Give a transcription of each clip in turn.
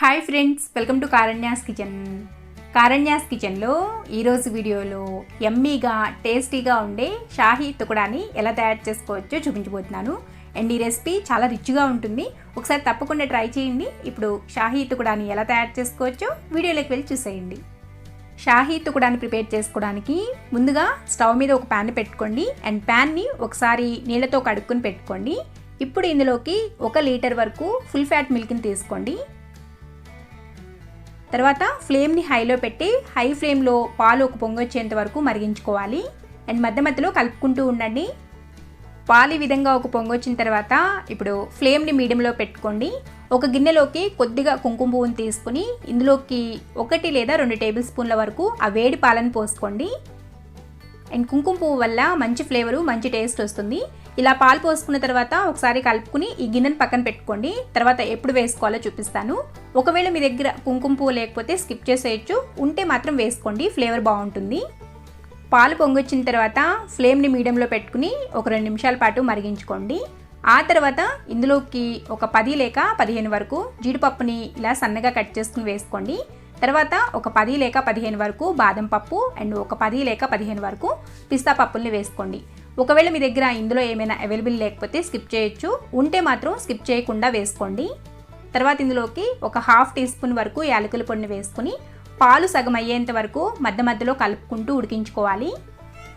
Hi friends welcome to Karanya's kitchen Karanya's కిచెన్లో ఈరోజు వీడియోలో ఎమ్మీగా టేస్టీగా ఉండే షాహీ తుకుడాని ఎలా తయారు చేసుకోవచ్చో చూపించబోతున్నాను. అండ్ ఈ రెసిపీ చాలా రిచ్గా ఉంటుంది. ఒకసారి తప్పకుండా ట్రై చేయండి. ఇప్పుడు షాహీ తుకుడాని ఎలా తయారు చేసుకోవచ్చో వీడియోలోకి వెళ్ళి చూసేయండి. షాహీ తుకడాన్ని ప్రిపేర్ చేసుకోవడానికి ముందుగా స్టవ్ మీద ఒక ప్యాన్ పెట్టుకోండి. అండ్ ప్యాన్ని ఒకసారి నీళ్ళతో కడుక్కుని పెట్టుకోండి. ఇప్పుడు ఇందులోకి ఒక లీటర్ వరకు ఫుల్ ఫ్యాట్ మిల్క్ని తీసుకోండి. తర్వాత ఫ్లేమ్ని హైలో పెట్టి హై ఫ్లేమ్లో పాలు ఒక పొంగొచ్చేంత వరకు మరిగించుకోవాలి. అండ్ మధ్య మధ్యలో కలుపుకుంటూ ఉండండి. పాలు ఈ విధంగా ఒక పొంగొచ్చిన తర్వాత ఇప్పుడు ఫ్లేమ్ని మీడియంలో పెట్టుకోండి. ఒక గిన్నెలోకి కొద్దిగా కుంకుమ పువ్వుని తీసుకుని ఇందులోకి ఒకటి లేదా రెండు టేబుల్ స్పూన్ల వరకు ఆ వేడి పాలను పోసుకోండి. అండ్ కుంకుమ పువ్వు వల్ల మంచి ఫ్లేవరు మంచి టేస్ట్ వస్తుంది. ఇలా పాలు పోసుకున్న తర్వాత ఒకసారి కలుపుకుని ఈ గిన్నెను పక్కన పెట్టుకోండి. తర్వాత ఎప్పుడు వేసుకోవాలో చూపిస్తాను. ఒకవేళ మీ దగ్గర కుంకుమ పువ్వు లేకపోతే స్కిప్ చేసేయచ్చు. ఉంటే మాత్రం వేసుకోండి ఫ్లేవర్ బాగుంటుంది. పాలు పొంగొచ్చిన తర్వాత ఫ్లేమ్ని మీడియంలో పెట్టుకుని ఒక రెండు నిమిషాల పాటు మరిగించుకోండి. ఆ తర్వాత ఇందులోకి ఒక పది లేక పదిహేను వరకు జీడిపప్పుని ఇలా సన్నగా కట్ చేసుకుని వేసుకోండి. తర్వాత ఒక పది లేక పదిహేను వరకు బాదం పప్పు అండ్ ఒక పది లేక పదిహేను వరకు పిస్తా పప్పుల్ని వేసుకోండి. ఒకవేళ మీ దగ్గర ఇందులో ఏమైనా అవైలబుల్ లేకపోతే స్కిప్ చేయొచ్చు. ఉంటే మాత్రం స్కిప్ చేయకుండా వేసుకోండి. తర్వాత ఇందులోకి ఒక హాఫ్ టీ స్పూన్ వరకు యాలకుల పొడిని వేసుకుని పాలు సగం అయ్యేంత వరకు మధ్య మధ్యలో కలుపుకుంటూ ఉడికించుకోవాలి.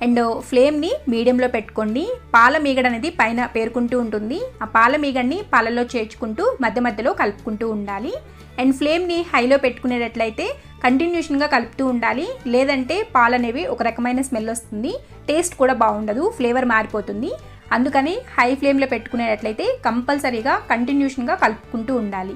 అండ్ ఫ్లేమ్ని మీడియంలో పెట్టుకోండి. పాల మీగడ అనేది పైన పేరుకుంటూ ఉంటుంది. ఆ పాల మీగడని పాలలో చేర్చుకుంటూ మధ్య మధ్యలో కలుపుకుంటూ ఉండాలి. అండ్ ఫ్లేమ్ని హైలో పెట్టుకునేటట్లయితే కంటిన్యూషన్గా కలుపుతూ ఉండాలి. లేదంటే పాలు అనేవి ఒక రకమైన స్మెల్ వస్తుంది. టేస్ట్ కూడా బాగుండదు. ఫ్లేవర్ మారిపోతుంది. అందుకని హై ఫ్లేమ్లో పెట్టుకునేటట్లయితే కంపల్సరీగా కంటిన్యూషన్గా కలుపుకుంటూ ఉండాలి.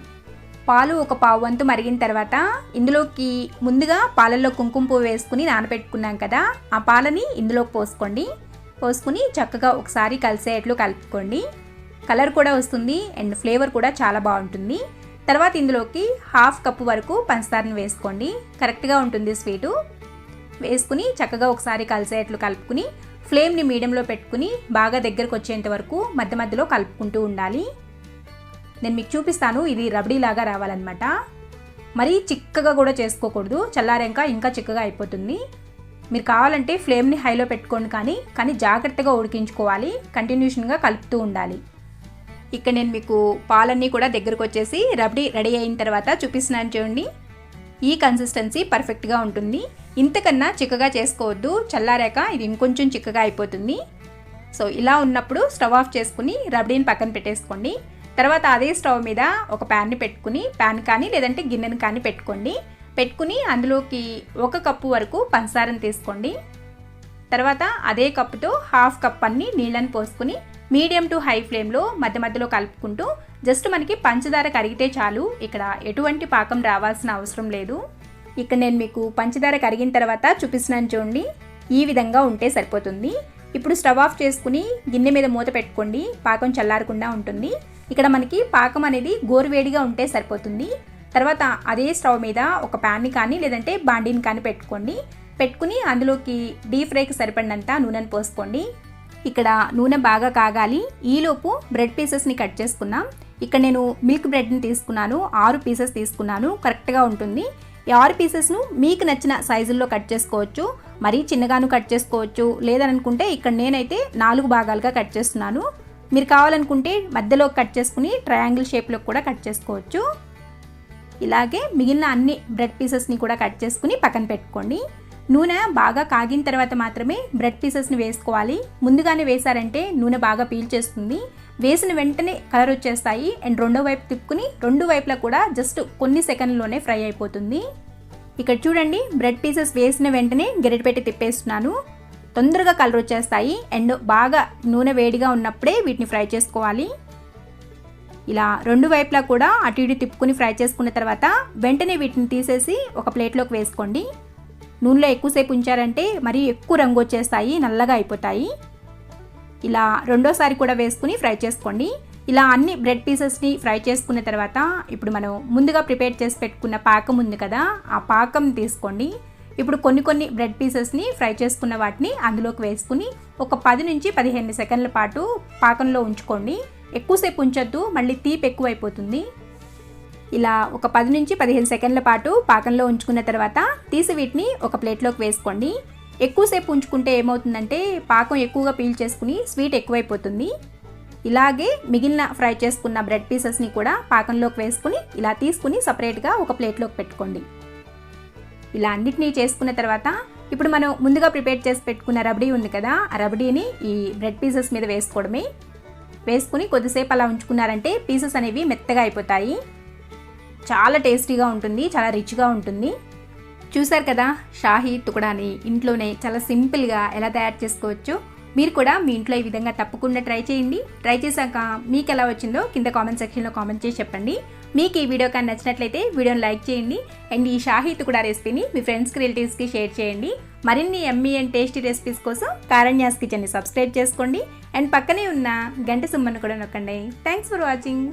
పాలు ఒక పావు వంతు మరిగిన తర్వాత ఇందులోకి ముందుగా పాలల్లో కుంకుమ పువ్వు వేసుకుని నానబెట్టుకున్నాం కదా ఆ పాలని ఇందులోకి పోసుకోండి. పోసుకుని చక్కగా ఒకసారి కలిసేట్లు కలుపుకోండి. కలర్ కూడా వస్తుంది అండ్ ఫ్లేవర్ కూడా చాలా బాగుంటుంది. తర్వాత ఇందులోకి హాఫ్ కప్పు వరకు పంచదారని వేసుకోండి. కరెక్ట్గా ఉంటుంది స్వీటు. వేసుకుని చక్కగా ఒకసారి కలిసేట్లు కలుపుకుని ఫ్లేమ్ని మీడియంలో పెట్టుకుని బాగా దగ్గరకు వచ్చేంత వరకు మధ్య మధ్యలో కలుపుకుంటూ ఉండాలి. నేను మీకు చూపిస్తాను ఇది రబడీలాగా రావాలన్నమాట. మరీ చిక్కగా కూడా చేసుకోకూడదు చల్లారాక ఇంకా చిక్కగా అయిపోతుంది. మీరు కావాలంటే ఫ్లేమ్ని హైలో పెట్టుకోండి కానీ కానీ జాగ్రత్తగా ఉడికించుకోవాలి కంటిన్యూషన్గా కలుపుతూ ఉండాలి. ఇక్కడ నేను మీకు పాలన్నీ కూడా దగ్గరకు వచ్చేసి రబడీ రెడీ అయిన తర్వాత చూపిస్తున్నాను చూడండి. ఈ కన్సిస్టెన్సీ పర్ఫెక్ట్గా ఉంటుంది. ఇంతకన్నా చిక్కగా చేసుకోవద్దు. చల్లారాక ఇది ఇంకొంచెం చిక్కగా అయిపోతుంది. సో ఇలా ఉన్నప్పుడు స్టవ్ ఆఫ్ చేసుకుని రబడీని పక్కన పెట్టేసుకోండి. తర్వాత అదే స్టవ్ మీద ఒక ప్యాన్ని పెట్టుకుని ప్యాన్ కానీ లేదంటే గిన్నెని కానీ పెట్టుకోండి. పెట్టుకుని అందులోకి ఒక కప్పు వరకు పంచదారని తీసుకోండి. తర్వాత అదే కప్పుతో హాఫ్ కప్ అన్ని నీళ్ళని పోసుకుని మీడియం టు హై ఫ్లేమ్లో మధ్య మధ్యలో కలుపుకుంటూ జస్ట్ మనకి పంచదార కరిగితే చాలు. ఇక్కడ ఎటువంటి పాకం రావాల్సిన అవసరం లేదు. ఇక్కడ నేను మీకు పంచదార కరిగిన తర్వాత చూపిస్తున్నాను చూడండి. ఈ విధంగా ఉంటే సరిపోతుంది. ఇప్పుడు స్టవ్ ఆఫ్ చేసుకుని గిన్నె మీద మూత పెట్టుకోండి. పాకం చల్లారకుండా ఉంటుంది. ఇక్కడ మనకి పాకం అనేది గోరువేడిగా ఉంటే సరిపోతుంది. తర్వాత అదే స్టవ్ మీద ఒక ప్యాన్ని కానీ లేదంటే బాండీని కానీ పెట్టుకోండి. పెట్టుకుని అందులోకి డీప్ ఫ్రైకి సరిపడినంత నూనెను పోసుకోండి. ఇక్కడ నూనె బాగా కాగాలి. ఈలోపు బ్రెడ్ పీసెస్ని కట్ చేసుకుందాం. ఇక్కడ నేను మిల్క్ బ్రెడ్ని తీసుకున్నాను ఆరు పీసెస్ తీసుకున్నాను కరెక్ట్గా ఉంటుంది. ఈ ఆరు పీసెస్ను మీకు నచ్చిన సైజుల్లో కట్ చేసుకోవచ్చు మరీ చిన్నగాను కట్ చేసుకోవచ్చు. లేదనుకుంటే ఇక్కడ నేనైతే నాలుగు భాగాలుగా కట్ చేస్తున్నాను. మీరు కావాలనుకుంటే మధ్యలో కట్ చేసుకుని ట్రయాంగిల్ షేప్లో కూడా కట్ చేసుకోవచ్చు. ఇలాగే మిగిలిన అన్ని బ్రెడ్ పీసెస్ని కూడా కట్ చేసుకుని పక్కన పెట్టుకోండి. నూనె బాగా కాగిన తర్వాత మాత్రమే బ్రెడ్ పీసెస్ని వేసుకోవాలి. ముందుగానే వేశారంటే నూనె బాగా పీల్చేస్తుంది వేసిన వెంటనే కలర్ వచ్చేస్తాయి. అండ్ రెండో వైపు తిప్పుకుని రెండు వైపులా కూడా జస్ట్ కొన్ని సెకండ్లోనే ఫ్రై అయిపోతుంది. ఇక్కడ చూడండి బ్రెడ్ పీసెస్ వేసిన వెంటనే గెరెట్ పెట్టి తిప్పేస్తున్నాను. తొందరగా కలర్ వచ్చేస్తాయి. అండ్ బాగా నూనె వేడిగా ఉన్నప్పుడే వీటిని ఫ్రై చేసుకోవాలి. ఇలా రెండు వైపులా కూడా అటు ఇటు తిప్పుకుని ఫ్రై చేసుకున్న తర్వాత వెంటనే వీటిని తీసేసి ఒక ప్లేట్లోకి వేసుకోండి. నూనెలో ఎక్కువసేపు ఉంచారంటే మరీ ఎక్కువ రంగు వచ్చేస్తాయి నల్లగా అయిపోతాయి. ఇలా రెండోసారి కూడా వేసుకుని ఫ్రై చేసుకోండి. ఇలా అన్ని బ్రెడ్ పీసెస్ని ఫ్రై చేసుకున్న తర్వాత ఇప్పుడు మనం ముందుగా ప్రిపేర్ చేసి పెట్టుకున్న పాకం ఉంది కదా ఆ పాకం తీసుకోండి. ఇప్పుడు కొన్ని కొన్ని బ్రెడ్ పీసెస్ని ఫ్రై చేసుకున్న వాటిని అందులోకి వేసుకుని ఒక పది నుంచి పదిహేను సెకండ్ల పాటు పాకంలో ఉంచుకోండి. ఎక్కువసేపు ఉంచొద్దు మళ్ళీ తీపి ఎక్కువైపోతుంది. ఇలా ఒక పది నుంచి పదిహేను సెకండ్ల పాటు పాకంలో ఉంచుకున్న తర్వాత తీసి వీటిని ఒక ప్లేట్లోకి వేసుకోండి. ఎక్కువసేపు ఉంచుకుంటే ఏమవుతుందంటే పాకం ఎక్కువగా పీల్ చేసుకుని స్వీట్ ఎక్కువైపోతుంది. ఇలాగే మిగిలిన ఫ్రై చేసుకున్న బ్రెడ్ పీసెస్ని కూడా పాకంలోకి వేసుకుని ఇలా తీసుకుని సపరేట్గా ఒక ప్లేట్లోకి పెట్టుకోండి. ఇలా అన్నిటినీ చేసుకున్న తర్వాత ఇప్పుడు మనం ముందుగా ప్రిపేర్ చేసి పెట్టుకున్న రబడీ ఉంది కదా ఆ రబడీని ఈ బ్రెడ్ పీసెస్ మీద వేసుకోవడమే. వేసుకుని కొద్దిసేపు అలా ఉంచుకున్నారంటే పీసెస్ అనేవి మెత్తగా అయిపోతాయి. చాలా టేస్టీగా ఉంటుంది చాలా రిచ్గా ఉంటుంది. చూసారు కదా షాహీ తుకడాని ఇంట్లోనే చాలా సింపుల్గా ఎలా తయారు చేసుకోవచ్చు? మీరు కూడా మీ ఇంట్లో ఈ విధంగా తప్పకుండా ట్రై చేయండి. ట్రై చేశాక మీకు ఎలా వచ్చిందో కింద కామెంట్ సెక్షన్లో కామెంట్ చేసి చెప్పండి. మీకు ఈ వీడియో కానీ నచ్చినట్లయితే వీడియోని లైక్ చేయండి. అండ్ ఈ షాహీ కూడా రెసిపీని మీ ఫ్రెండ్స్కి రిలేటివ్స్కి షేర్ చేయండి. మరిన్ని ఎమ్మీ అండ్ టేస్టీ రెసిపీస్ కోసం కారణ్యాస్ కిచెన్ని సబ్స్క్రైబ్ చేసుకోండి. అండ్ పక్కనే ఉన్న గంట సుమ్మను కూడా నొక్కండి. Thanks for watching.